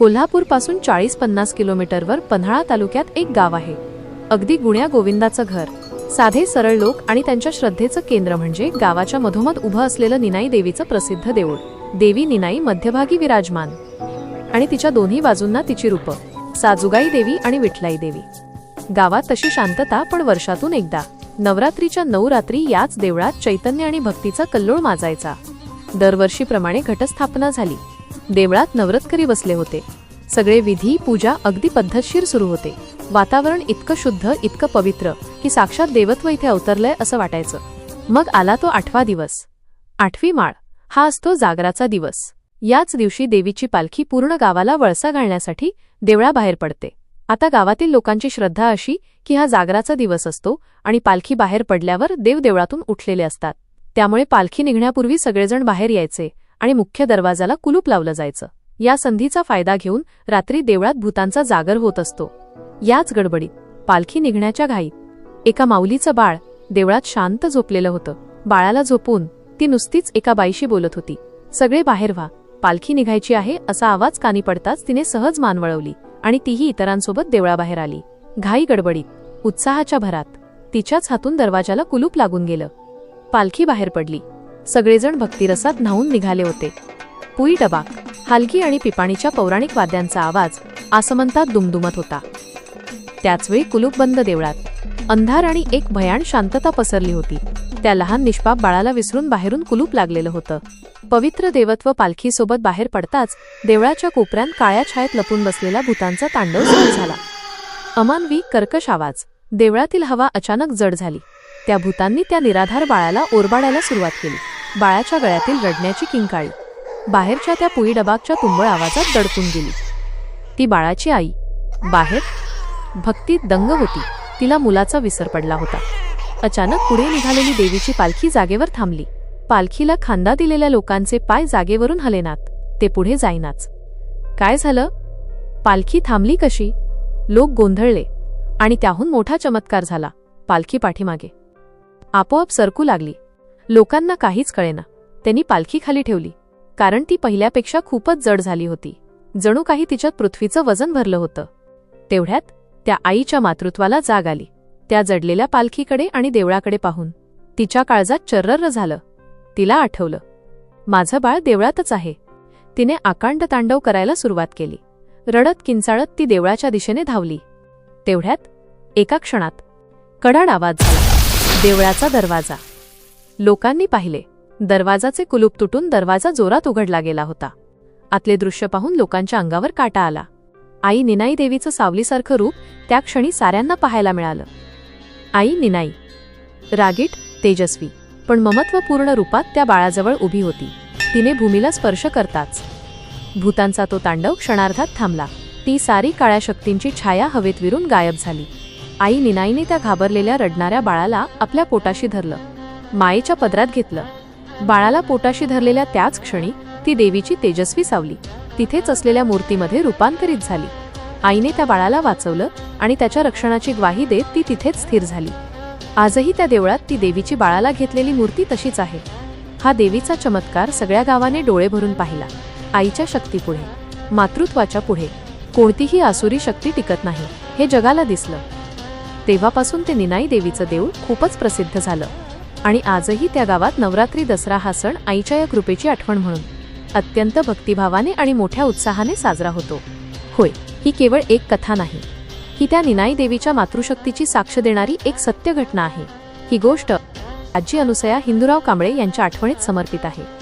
कोल्हापूरपासून चाळीस पन्नास किलोमीटरवर पन्हाळा तालुक्यात एक गाव आहे. अगदी गुण्या गोविंदाचं घर. साधे सरळ लोक आणि त्यांच्या श्रद्धेचं केंद्र म्हणजे गावाच्या मधोमध उभं असलेलं निनाई देवीचं प्रसिद्ध देऊळ. देवी निनाई मध्यभागी विराजमान. आणि तिच्या दोन्ही बाजूंना तिची रूपं. साजुगाई देवी आणि विठलाई देवी. गावात तशी शांतता पण वर्षातून एकदा. नवरात्रीच्या नऊ रात्री याच देवळात चैतन्य आणि भक्तीचा कल्लोळ माजायचा. दरवर्षीप्रमाणे घटस्थापना झाली. देवळात नवरतकरी बसले होते. सगळे विधी पूजा अगदी पद्धतशीर सुरू होते. वातावरण इतकं शुद्ध इतकं पवित्र की साक्षात देवत्व इथे अवतरलंय असं वाटायचं. मग आला तो आठवा दिवस. आठवी माळ. हा असतो जागराचा दिवस. याच दिवशी देवीची पालखी पूर्ण गावाला वळसा घालण्यासाठी देवळाबाहेर पडते. आता गावातील लोकांची श्रद्धा अशी की हा जागराचा दिवस असतो आणि पालखी बाहेर पडल्यावर देव देवळातून उठलेले असतात. त्यामुळे पालखी निघण्यापूर्वी सगळेजण बाहेर यायचे. आणि मुख्य दरवाजाला कुलूप लावलं जायचं. या संधीचा फायदा घेऊन रात्री देवळात भूतांचा जागर होत असतो. याच गडबडीत पालखी निघण्याच्या घाईत एका माऊलीचं बाळ देवळात शांत झोपलेलं होतं. बाळाला झोपून ती नुसतीच एका बाईशी बोलत होती. सगळे बाहेर व्हा. पालखी निघायची आहे असा आवाज कानी पडताच तिने सहज मान वळवली आणि तीही इतरांसोबत देवळाबाहेर आली. घाई गडबडीत उत्साहाच्या भरात तिच्याच हातून दरवाजाला कुलूप लागून गेलं. पालखी बाहेर पडली. सगळेजण भक्तिरसात न्हावून निघाले होते. पुई डबा हालकी आणि पिपाणीच्या पौराणिक वाद्यांचा आवाज आसमंतात दुमदुमत होता. त्याचवेळी कुलूपबंद देवळात अंधार आणि एक भयाण शांतता पसरली होती. त्या लहान निष्पाप बाळाला विसरून बाहेरून कुलूप लागलेलं होतं. पवित्र देवत्व पालखीसोबत बाहेर पडताच देवळाच्या कोपऱ्यात काळ्या छायेत लपून बसलेला भूतांचा तांडव सुरू झाला. अमानवी कर्कश आवाज देवळातील हवा अचानक जड झाली. त्या भूतांनी त्या निराधार बाळाला ओरबाडायला सुरुवात केली. बाळाच्या गळ्यातील रडण्याची किंकाळी. बाहेरच्या त्या पुई डबाकच्या तुंबळ आवाजात दडकून गेली. ती बाळाची आई. बाहेर. भक्ती दंग होती. तिला मुलाचा विसर पडला होता. अचानक पुढे निघालेली देवीची पालखी जागेवर थांबली. पालखीला खांदा दिलेल्या लोकांचे पाय जागेवरून हलेनात. ते पुढे जाईनाच. काय झालं? पालखी थांबली कशी? लोक गोंधळले. आणि त्याहून मोठा चमत्कार झाला. पालखी पाठीमागे. आपोआप सरकू लागली. लोकांना काहीच कळेना. त्यांनी पालखी खाली ठेवली. कारण ती पहिल्यापेक्षा खूपच जड झाली होती. जणू काही तिच्यात पृथ्वीचं वजन भरलं होतं. तेवढ्यात त्या आईच्या मातृत्वाला जाग आली. त्या जडलेल्या पालखीकडे आणि देवळाकडे पाहून तिच्या काळजात चर्रर्र झालं. तिला आठवलं. माझं बाळ देवळातच आहे. तिने आकांड तांडव करायला सुरुवात केली. रडत किंचाळत ती देवळाच्या दिशेने धावली. तेवढ्यात एका क्षणात कडाड आवाज झाला. देवळाचा दरवाजा. लोकांनी पाहिले दरवाजाचे कुलूप तुटून दरवाजा जोरात उघडला गेला होता. आतले दृश्य पाहून लोकांच्या अंगावर काटा आला. आई निनाई देवीचं सावलीसारखं रूप त्या क्षणी साऱ्यांना पाहायला मिळालं. आई निनाई. रागीट तेजस्वी पण ममत्वपूर्ण रूपात त्या बाळाजवळ उभी होती. तिने भूमीला स्पर्श करताच. भूतांचा तो तांडव क्षणार्धात थांबला. ती सारी काळ्या शक्तींची छाया हवेत विरून गायब झाली. आई निनाईने त्या घाबरलेल्या रडणाऱ्या बाळाला आपल्या पोटाशी धरलं. मायेच्या पदरात घेतलं. बाळाला पोटाशी धरलेल्या त्याच क्षणी ती देवीची तेजस्वी सावली. तिथेच असलेल्या मूर्तीमध्ये रूपांतरित झाली. आईने त्या बाळाला वाचवलं आणि त्याच्या रक्षणाची ग्वाही देत ती तिथेच स्थिर झाली. आजही त्या देवळात ती देवीची बाळाला घेतलेली मूर्ती तशीच आहे. हा देवीचा चमत्कार सगळ्या गावाने डोळे भरून पाहिला. आईच्या शक्तीपुढे मातृत्वाच्या पुढे. कोणतीही आसुरी शक्ती टिकत नाही. हे जगाला दिसलं. तेव्हापासून ते निनाई देवीचं देऊळ खूपच प्रसिद्ध झालं. आणि आजही त्या गावात नवरात्री दसरा हा सण आईच्या या कृपेची आठवण म्हणून अत्यंत भक्तिभावाने आणि मोठ्या उत्साहाने साजरा होतो. होय ही केवळ एक कथा नाही. ही त्या निनाई देवीच्या मातृशक्तीची साक्ष देणारी एक सत्य घटना आहे. ही गोष्ट आजी अनुसया हिंदूराव कांबळे यांच्या आठवणीत समर्पित आहे.